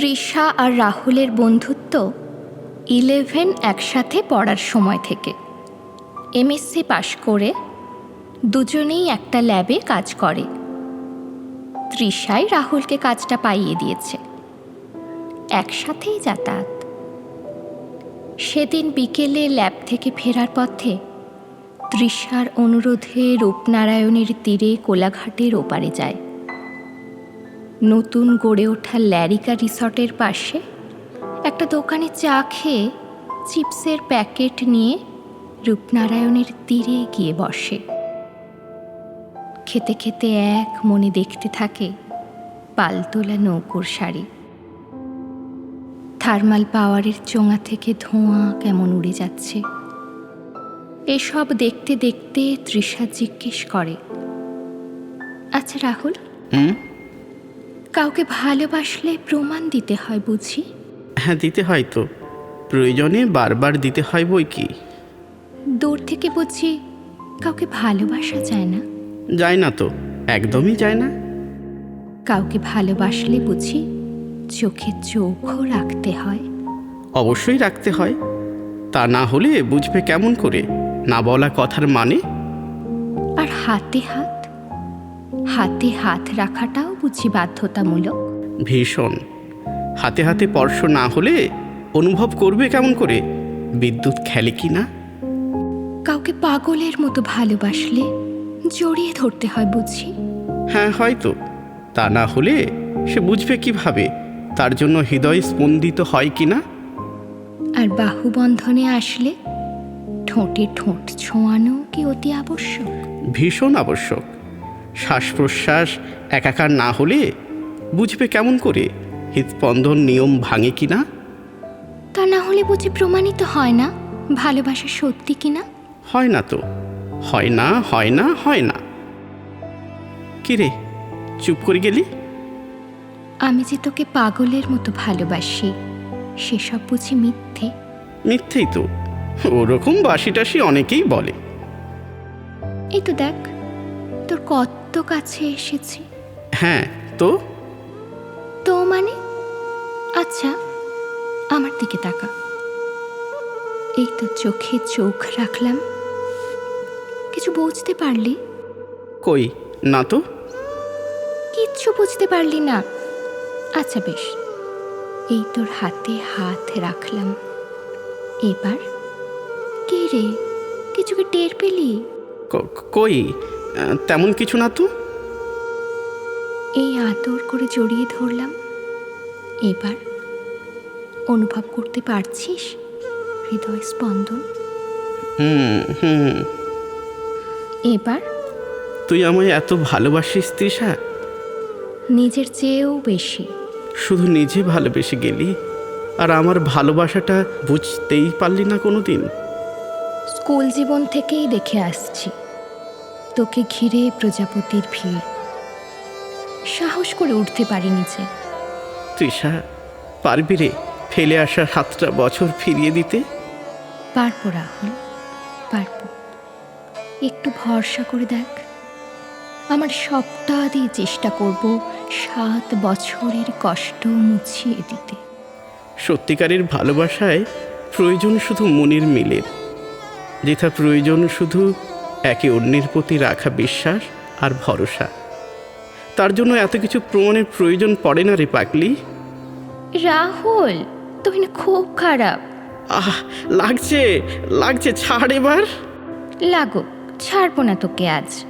তৃষা আর রাহুলের বন্ধুত্ব ইলেভেন একসাথে পড়ার সময় থেকে। এমএসসি পাশ করে দুজনেই একটা ল্যাবে কাজ করে। তৃষাই রাহুলকে কাজটা পাইয়ে দিয়েছে। একসাথেই যাতায়াত। সেদিন বিকেলে ল্যাব থেকে ফেরার পথে তৃষার অনুরোধে রূপনারায়ণের তীরে কোলাঘাটের ওপারে যায়। নতুন গড়ে ওঠা ল্যারিকা রিসর্টের পাশে একটা দোকানে চা খেয়ে চিপসের প্যাকেট নিয়ে রূপনারায়ণের তীরে গিয়ে বসে। খেতে খেতে এক মনে দেখতে থাকে পালতোলা নৌকোর শাড়ি থার্মাল পাওয়ারের চোঙা থেকে ধোঁয়া কেমন উড়ে যাচ্ছে। এসব দেখতে দেখতে তৃষা জিজ্ঞেস করে আচ্ছা রাহুল? হুম? কাউকে ভালোবাসলে প্রমাণ দিতে হয় বুঝি? হ্যাঁ দিতে হয় তো। প্রয়োজনে বারবার দিতে হয় বই কি? দূর থেকে বুঝি কাউকে ভালোবাসা যায় না। যায় না তো একদমই যায় না। কাউকে ভালোবাসলে বুঝি চোখে চোখও রাখতে হয়। অবশ্যই রাখতে হয়। তা না হলে বুঝবে কেমন করে? না বলা কথার মানে? আর হাতে হাত হাতে হাত রাখাটাও বুঝি বাধ্যতামূলক? ভীষণ। হাতে হাতে স্পর্শ না হলে অনুভব করবে কেমন করে? বিদ্যুৎ খেলে কি না? কাউকে পাগলের মতো ভালোবাসলে জড়িয়ে ধরতে হয় বুঝি? হ্যাঁ হয়তো। তা না হলে সে বুঝবে কীভাবে? তার জন্য হৃদয় স্পন্দিত হয় কি না? আর বাহুবন্ধনে আসলে ঠোঁটে ঠোঁট ছোঁয়ানো কি অতি আবশ্যক? ভীষণ আবশ্যক। শ্বাস প্রশ্বাস একাকার না হলে বুঝবে কেমন করে? হৃদস্পন্দন নিয়ম ভাঙে কি না? তা না হলে বুঝি প্রমাণিত হয় না? ভালোবাসা সত্যি কিনা হয় না তো। হয় না হয় না হয় না। কিরে চুপ করে গেলি? আমি যে তোকে পাগলের মতো ভালোবাসি সেসব বুঝি মিথ্যে। মিথ্যেই তো। ওরকম বাসিটাসি অনেকেই বলে। এই তো দেখ। তোর কত কাছে এসেছি। হ্যাঁ তো? তো মানে? আচ্ছা আমার দিকে তাকা। এই তো চোখে চোখ রাখলাম। কিছু বুঝতে পারলি? কই না তো? কিচ্ছু বুঝতে পারলি না। আচ্ছা বেশ এই তোর হাতে হাত রাখলাম। এবার? কে রে? কিছুকে টের পেলি? কই? তেমন কিছু না তো? এই আদর করে জড়িয়ে ধরলাম। এবার অনুভব করতে পারছিস? হৃদয় স্পন্দন। হুম হুম। এবার? তুই আমায় এত ভালোবাসিস তৃষা? নিজের চেয়েও বেশি। শুধু নিজে ভালোবেসে গেলি? আর আমার ভালোবাসাটা বুঝতেই পারলি না কোনো দিন স্কুল জীবন থেকেই দেখে আসছি। তোকে ঘিরে প্রজাপতির ভিড়। সাহস করে উঠতে পারিনি যে। তৃষা পারবি রে ফেলে আসা সাতটা বছর ফিরিয়ে দিতে? পারব রাহুল পারব। একটু ভরসা করে দেখ। আমার সপ্তাহ দিয়ে চেষ্টা করব সাত বছরের কষ্ট মুছিয়ে দিতে। সত্যিকারের ভালোবাসায় প্রয়োজন শুধু মনের মিলের। যেথা প্রয়োজন শুধু একে অন্যের প্রতি রাখা বিশ্বাস আর ভরসা। তার জন্য এত কিছু প্রমাণের প্রয়োজন পড়ে না রে পাকলি রাহুল তুই না খুব খারাপ। আহ লাগছে লাগছে ছাড় এবার। লাগো ছাড়বো না তোকে আজ।